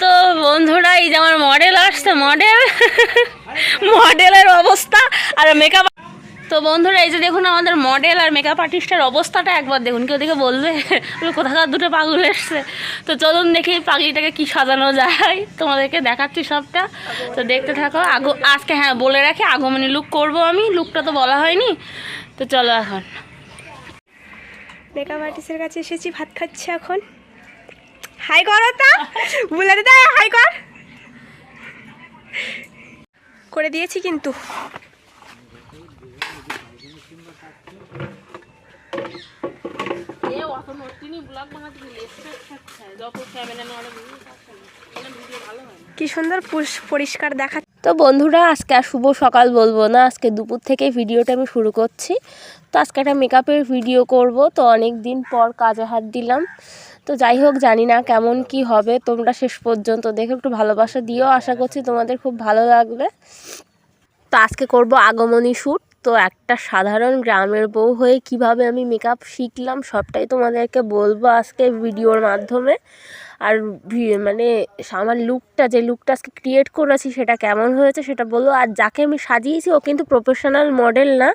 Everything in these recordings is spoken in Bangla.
তো বন্ধুরা, এই যে আমার মডেল আসছে মডেল মডেলের অবস্থা আর মেকআপ তো বন্ধুরা, এই যে দেখুন আমাদের মডেল আর মেকআপ আর্টিস্টের অবস্থাটা একবার দেখুন। কেউ দেখে বলবে কোথাকার দুটো পাগল এসছে? তো চলুন দেখি পাগলিটাকে কি সাজানো যায়। তোমাদেরকে দেখাচ্ছি সবটা। তো দেখতে থাকো, আগো আজকে হ্যাঁ বলে রাখি, আগমনী লুক করব আমি। লুকটা তো বলা হয়নি। তো চলো এখন। মেকআপ আর্টিস্টের কাছে এসেছি, ভাত খাচ্ছি এখন। হাই করো তা বলে হাই কর। করে দিয়েছি কিন্তু। কি সুন্দর পরিষ্কার দেখা তো বন্ধুরা আজকে আর শুভ সকাল বলব না। আজকে দুপুর থেকে ভিডিওটা আমি শুরু করছি। তো আজকে একটা মেকআপের ভিডিও করব। তো অনেক দিন পর কাজে হাত দিলাম। তো যাই হোক, জানি না কেমন কি হবে। তোমরা শেষ পর্যন্ত দেখে একটু ভালোবাসা দিও। আশা করছি তোমাদের খুব ভালো লাগবে। তো আজকে করব আগমনী শ্যুট। তো একটা সাধারণ গ্রামের বউ হয়ে কীভাবে আমি মেকআপ শিখলাম সবটাই তোমাদেরকে বলব আজকে ভিডিওর মাধ্যমে। আর মানে আমার লুকটা যে লুকটা আজকে ক্রিয়েট করেছি সেটা কেমন হয়েছে সেটা বলব। আর যাকে আমি সাজিয়েছি, ও কিন্তু প্রফেশনাল মডেল না।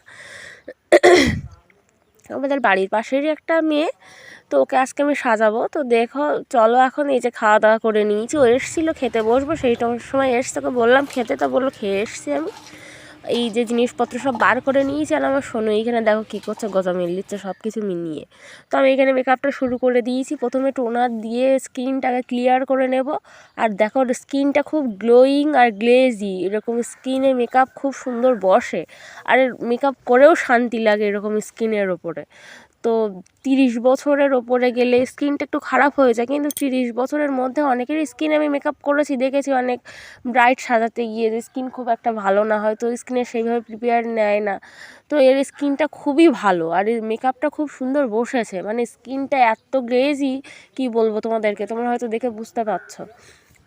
আমাদের বাড়ির পাশেরই একটা মেয়ে। তো ওকে আজকে আমি সাজাবো। তো দেখো, চলো এখন এই যে খাওয়া দাওয়া করে নিয়েছি। ও এসেছিল খেতে বসবো, সেই সময় এসছে। ওকে বললাম খেতে, তো বলল খেয়ে এসছি আমি। এই যে জিনিসপত্র সব বার করে নিয়েছি, আর আমার শোনো এইখানে দেখো কী করছে, গজামিল দিচ্ছে সব কিছু মিলিয়ে। তো আমি এখানে মেকআপটা শুরু করে দিয়েছি। প্রথমে টোনার দিয়ে স্কিনটাকে ক্লিয়ার করে নেব। আর দেখো স্কিনটা খুব গ্লোয়িং আর গ্লেজি এরকম স্কিনে মেকআপ খুব সুন্দর বসে। আর মেকআপ করেও শান্তি লাগে এরকম স্কিনের ওপরে। তো তিরিশ বছরের ওপরে গেলে স্কিনটা একটু খারাপ হয়ে যায়। কিন্তু তিরিশ বছরের মধ্যে অনেকেরই স্কিন আমি মেকআপ করেছি, দেখেছি অনেক ব্রাইট সাজাতে গিয়ে যে স্কিন খুব একটা ভালো না হয়তো স্কিনে সেইভাবে প্রিপেয়ার নেয় না। তো এর স্কিনটা খুবই ভালো আর এর মেকআপটা খুব সুন্দর বসেছে। মানে স্কিনটা এত গ্লেজি কি বলব তোমাদেরকে? তোমরা হয়তো দেখে বুঝতে পারছ।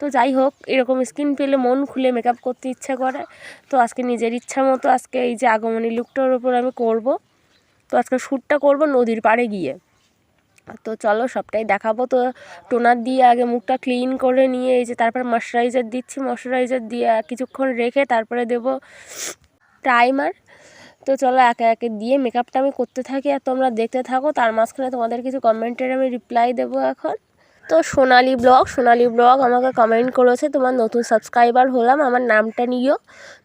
তো যাই হোক, এরকম স্কিন পেলে মন খুলে মেকআপ করতে ইচ্ছা করে। তো আজকে নিজের ইচ্ছা মতো আজকে এই যে আগমনী লুকটার ওপর আমি করব। তো আজকে শ্যুটটা করব নদীর পাড়ে গিয়ে। তো চলো সবটাই দেখাবো। তো টোনার দিয়ে আগে মুখটা ক্লিন করে নিয়ে এই যে তারপর ময়শ্চারাইজার দিচ্ছি ময়শ্চারাইজার দিয়ে কিছুক্ষণ রেখে তারপরে দেব প্রাইমার তো চলো একে একে দিয়ে মেকআপটা আমি করতে থাকি আর তোমরা দেখতে থাকো। তার মাঝখানে তোমাদের কিছু কমেন্টের আমি রিপ্লাই দেবো এখন। তো সোনালি ব্লগ সোনালি ব্লগ আমাকে কমেন্ট করেছে, তোমার নতুন সাবস্ক্রাইবার হলাম, আমার নামটা নিও।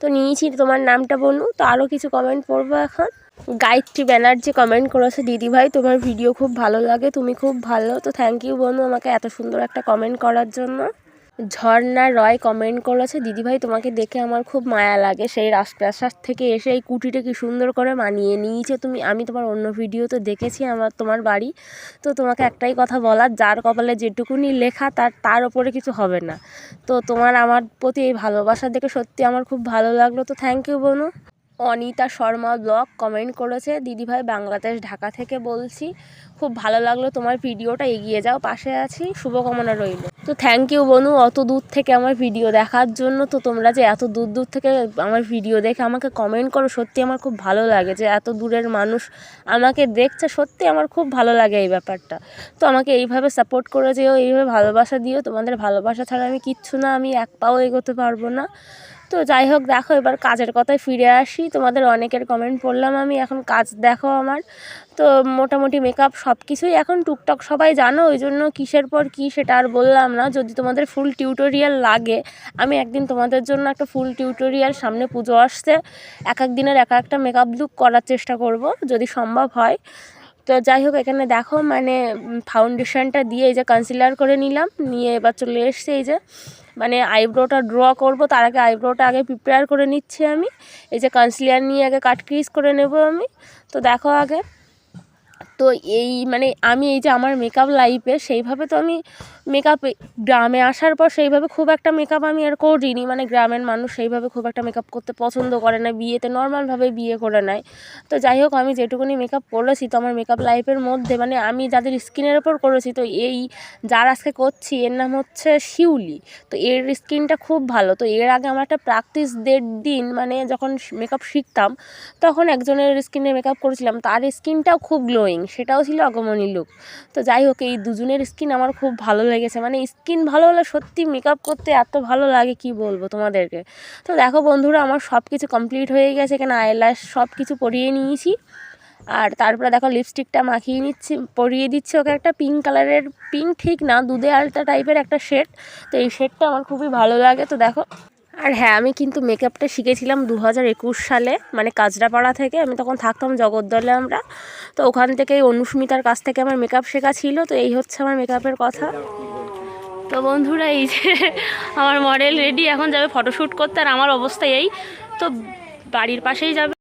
তো নিয়েছি, তোমার নামটা বলুন, তো আরও কিছু কমেন্ট পড়ব এখন। গায়ত্রী ব্যানার্জি কমেন্ট করেছে, দিদি ভাই, তোমার ভিডিও খুব ভালো লাগে, তুমি খুব ভালো, তো থ্যাংক ইউ বন্ধু, আমাকে এত সুন্দর একটা কমেন্ট করার জন্য। ঝর্ণা রয় কমেন্ট করেছে দিদিভাই তোমাকে দেখে আমার খুব মায়া লাগে, সেই রাজপ্রাসাদ থেকে এসে এই কুটিটা কি সুন্দর করে মানিয়ে নিয়েছে তুমি, আমি তোমার অন্য ভিডিও তো দেখেছি, আমার, তোমার বাড়ি, তো তোমাকে একটাই কথা বলার, যার কপালে যেটুকুনি লেখা, তার তার ওপরে কিছু হবে না। তো তোমার আমার প্রতি এই ভালোবাসা দেখে সত্যি আমার খুব ভালো লাগল, তো থ্যাংক ইউ বনু অনিতা শর্মা ব্লগ কমেন্ট করেছে দিদিভাই বাংলাদেশ, ঢাকা থেকে বলছি, খুব ভালো লাগল তোমার ভিডিওটা, এগিয়ে যাও, পাশে আছি, শুভকামনা রইল। তো থ্যাংক ইউ বনু, অত দূর থেকে আমার ভিডিও দেখার জন্য, তো তোমরা যে এত দূর দূর থেকে আমার ভিডিও দেখে আমাকে কমেন্ট করো, সত্যি আমার খুব ভালো লাগে যে এত দূরের মানুষ আমাকে দেখছে, সত্যি আমার খুব ভালো লাগে এই ব্যাপারটা। তো আমাকে এইভাবে সাপোর্ট করে যেও এইভাবে ভালোবাসা দিও, তোমাদের ভালোবাসা ছাড়া আমি কিচ্ছু না, আমি এক পাও এগোতে পারব না। তো যাই হোক, দেখো, এবার কাজের কথায় ফিরে আসি। তোমাদের অনেকের কমেন্ট পড়লাম আমি, এখন কাজ দেখো আমার। তো মোটামুটি মেকআপ সব কিছুই এখন টুকটাক সবাই জানো, ওই জন্য কিসের পর কী সেটা আর বললাম না। যদি তোমাদের ফুল টিউটোরিয়াল লাগে, আমি একদিন তোমাদের জন্য একটা ফুল টিউটোরিয়াল সামনে পুজো আসছে। এক এক দিনের এক একটা মেকআপ লুক করার চেষ্টা করব, যদি সম্ভব হয়। তো যাই হোক, এখানে দেখো মানে ফাউন্ডেশনটা দিয়ে এই যে কনসিলার করে নিলাম, নিয়ে এবার চলে এসছে এই যে মানে আইব্রোটা ড্র করব। তার আগে আইব্রোটা আগে প্রিপেয়ার করে নিচ্ছি আমি। এই যে কনসিলার নিয়ে আগে কাট ক্রিজ করে নেব আমি। তো দেখো আগে। তো এই মানে আমি এই যে আমার মেকআপ লাইফে সেইভাবে তো আমি মেকআপ গ্রামে আসার পর সেইভাবে খুব একটা মেকআপ আমি আর করিনি। মানে গ্রামের মানুষ সেইভাবে খুব একটা মেকআপ করতে পছন্দ করে না, বিয়েতে নর্মালভাবে বিয়ে করে নেয়। তো যাই হোক, আমি যেটুকুনি মেকআপ করেছি তো আমার মেকআপ লাইফের মধ্যে মানে আমি যাদের স্কিনের ওপর করেছি, তো এই যার আজকে করছি, এর নাম হচ্ছে শিউলি। তো এর স্কিনটা খুব ভালো। তো এর আগে আমার একটা প্র্যাকটিস দেড় দিন মানে যখন মেকআপ শিখতাম, তখন একজনের স্কিনে মেকআপ করেছিলাম, তার স্কিনটাও খুব গ্লোয়িং সেটাও ছিল অগমনী লুক তো যাই হোক, এই দুজনের স্কিন আমার খুব ভালো লেগেছে। মানে স্কিন ভালো হলে সত্যি মেকআপ করতে এত ভালো লাগে, কি বলব তোমাদেরকে? তো দেখো বন্ধুরা, আমার সব কিছু কমপ্লিট হয়ে গেছে এখানে আইল্যাশ সব কিছু পরিয়ে নিয়েছি। আর তারপরে দেখো লিপস্টিকটা মাখিয়ে নিচ্ছি, পরিয়ে দিচ্ছি ওকে একটা পিঙ্ক কালারের পিঙ্ক ঠিক না, দুধে আলটা টাইপের একটা শেড তো এই শেডটা আমার খুবই ভালো লাগে, তো দেখো। আর হ্যাঁ আমি কিন্তু মেকআপটা শিখেছিলাম দু হাজার একুশ সালে মানে কাজরাপাড়া থেকে। আমি তখন থাকতাম জগদ্দলে আমরা। তো ওখান থেকে অনুস্মিতার কাছ থেকে আমার মেকআপ শেখা ছিল। তো এই হচ্ছে আমার মেকআপের কথা। তো বন্ধুরা, এই যে আমার মডেল রেডি এখন যাবে ফটোশ্যুট করতে আর আমার অবস্থা এই। তো বাড়ির পাশেই যাবে।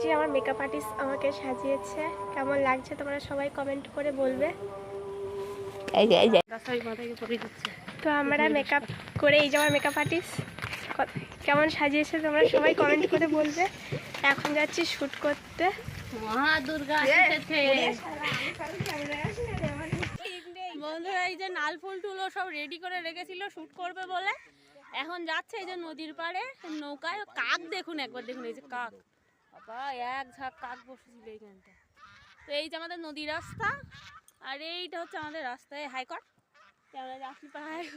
যে আমার মেকআপ আর্টিস্ট আমাকে সাজিয়েছে। কেমন লাগছে তোমরা সবাই কমেন্ট করে বলবে। তো আমরা মেকআপ করে এই যে আমার মেকআপ আর্টিস্ট কেমন সাজিয়েছে তোমরা সবাই কমেন্ট করে বলবে। এখন যাচ্ছি শ্যুট করতে। মা দুর্গা এসেছে বন্ধুরা এই যে নাল ফুল টুলো সব রেডি করে রেখেছিল শ্যুট করবে বলে। এখন যাচ্ছে এই যে নদীর পাড়ে নৌকায়। কাক দেখুন একবার দেখুন এই যে কাক। বাবা, এক ঝাঁক কাক বসেছিল এইখানটা তো এই যে আমাদের নদী রাস্তা, আর এইটা হচ্ছে আমাদের রাস্তায় হাইকট আমরা আসলি পাহাড়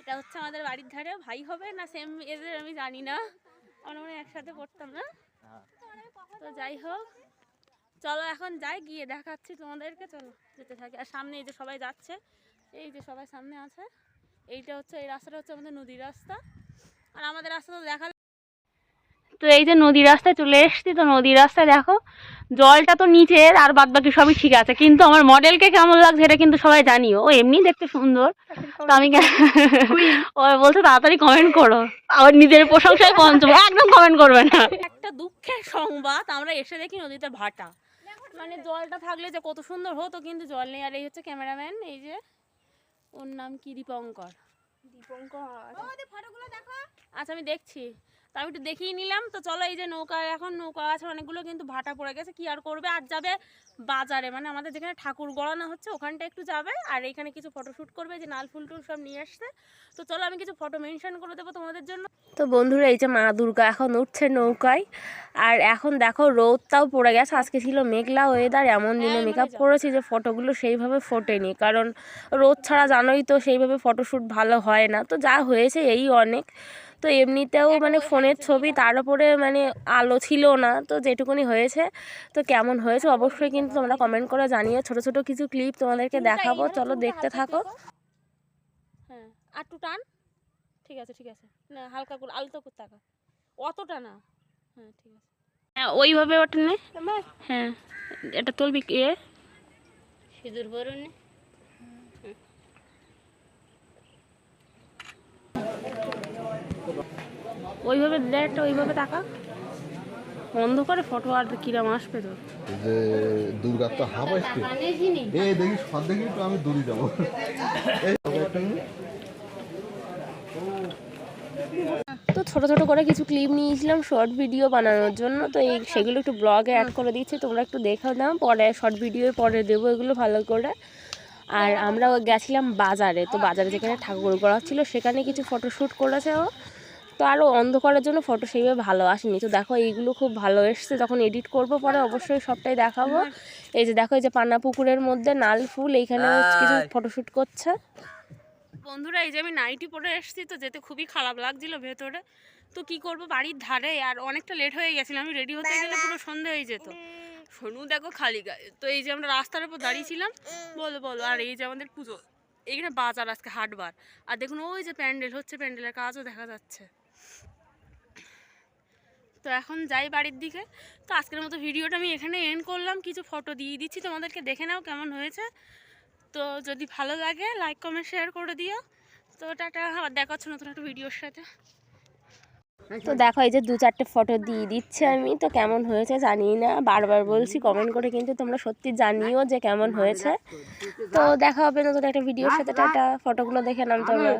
এটা হচ্ছে আমাদের বাড়ির ধারে। ভাই হবে না সেম এদের আমি জানি না। আমরা মনে একসাথে পড়তাম না। তো যাই হোক, চলো এখন যাই, গিয়ে দেখাচ্ছি তোমাদেরকে। চলো, যেতে থাকি। আর সামনে এই যে সবাই যাচ্ছে, এই যে সবাই সামনে আছে, এইটা হচ্ছে, এই রাস্তাটা হচ্ছে আমাদের নদীর রাস্তা। আর আমাদের রাস্তা তো দেখা তো এই যে নদীর রাস্তায় চলে এসেছি তো নদীর রাস্তায় দেখো জলটা তো নিচের আর বাদ বাকি সবই ঠিক আছে। কিন্তু আমার মডেলকে কেমন লাগছে এটা কিন্তু সবাই জানিও। ও এমনি দেখতে সুন্দর। তো আমি ও বলছে তাড়াতাড়ি কমেন্ট করো। আবার নিজের প্রশংসায় পঞ্চম। একদম কমেন্ট করবে না। একটা দুঃখের সংবাদ আমরা এসে দেখি নদীতে ভাটা। মানে জলটা থাকলে যে কত সুন্দর হতো কিন্তু জল নেই। আর এই হচ্ছে ক্যামেরাম্যান এই যে ওর নাম কি? দীপঙ্কর। দীপঙ্কর। আচ্ছা আমি দেখছি। তা আমি একটু দেখিয়ে নিলাম। তো চলো এই যে নৌকা এখন নৌকা আছে অনেকগুলো কিন্তু ভাটা পড়ে গেছে কি আর করবে? আর যাবে বাজারে মানে আমাদের যেখানে ঠাকুর গড়ানো হচ্ছে ওখানটা একটু যাবে আর এখানে কিছু ফটোশ্যুট করবে যে নাল ফুল টুল সব নিয়ে আসছে। তো চলো আমি কিছু ফটো মেনশন করে দেবো তোমাদের জন্য। তো বন্ধুরা এই যে মা দুর্গা এখন উঠছে নৌকায় আর এখন দেখো রোদটাও পড়ে গেছে আজকে ছিল মেঘলা ওয়েদার এমন দিনে মেকআপ করেছি যে ফটোগুলো সেইভাবে ফোটেনি কারণ রোদ ছাড়া জানোই তো সেইভাবে ফটোশ্যুট ভালো হয় না। তো যা হয়েছে এই অনেক। তো এমনিতেও মানে ফোনের ছবি তার উপরে মানে আলো ছিল না তো যেটুকুনি হয়েছে তো কেমন হয়েছে অবশ্যই কিন্তু তোমরা কমেন্ট করে জানিও। ছোট ছোট কিছু ক্লিপ তোমাদেরকে দেখাবো চলো দেখতে থাকো। হ্যাঁ আর টু টান। ঠিক আছে ঠিক আছে। না হালকা করে আলতো করে টাকা অতটা না। হ্যাঁ ঠিক আছে। হ্যাঁ ওইভাবে নে। হ্যাঁ এটা তুলবি এ সিঁদুর ভরুন ওইভাবে দেখ ওইভাবে টাকা। বন্ধ করে ফটো আর কিরাম আসবে তোর যে দুর্গার তো হাফ আসছে এই দেখি সব দেখি তো আমি দূরে যাব। এই তো ছোট ছোট করে কিছু ক্লিপ নিয়েছিলাম শর্ট ভিডিও বানানোর জন্য। তো এই সেগুলো একটু ব্লগে অ্যাড করে দিচ্ছি তোমরা একটু দেখে দাও পরে শর্ট ভিডিও পরে দেবো এগুলো ভালো করে। আর আমরা গেছিলাম বাজারে তো বাজারে যেখানে ঠাকুর গড়া ছিল সেখানে কিছু ফটোশ্যুট করেছে ও। তো আরও অন্ধকারের জন্য ফটো সেইভাবে ভালো আসেনি। তো দেখো এইগুলো খুব ভালো এসছে। যখন এডিট করব পরে অবশ্যই সবটাই দেখাবো। এই যে দেখো এই যে পান্না পুকুরের মধ্যে নাল ফুল এইখানে কিছু ফটোশ্যুট করছে। বন্ধুরা এই যে আমি নাইটি পরে এসেছি তো যেতে খুবই খারাপ লাগছিল ভেতরে। তো কি করব? বাড়ির ধারে আর অনেকটা লেট হয়ে গেছিল। আমি রেডি হতে গেলে পুরো সন্ধে হয়ে যেত। সোনু দেখো খালি গায়ে। তো এই যে আমরা রাস্তার উপর দাঁড়িয়েছিলাম বলো বলো আর এই যে আমাদের পুজো। এইখানে বাজার আজকে হাটবার। আর দেখুন ওই যে প্যান্ডেল হচ্ছে প্যান্ডেলের কাজও দেখা যাচ্ছে। তো এখন যাই বাড়ির দিকে। তো আজকের মতো ভিডিওটা আমি এখানে এন্ড করলাম। কিছু ফটো দিয়ে দিচ্ছি, তোমাদেরকে দেখে নাও কেমন হয়েছে। তো যদি ভালো লাগে লাইক কমেন্ট শেয়ার করে দিও। তো টাটা, আবার দেখা হচ্ছে নতুন একটা ভিডিওর সাথে। তো দেখো, এই যে দু চারটে ফটো দিয়ে দিচ্ছি আমি। তো কেমন হয়েছে জানি না, বারবার বলছি কমেন্ট করে কিন্তু তোমরা সত্যি জানিও যে কেমন হয়েছে। তো দেখা হবে নতুন একটা ভিডিওর সাথে। টাটা ফটোগুলো দেখে নাম তোমরা।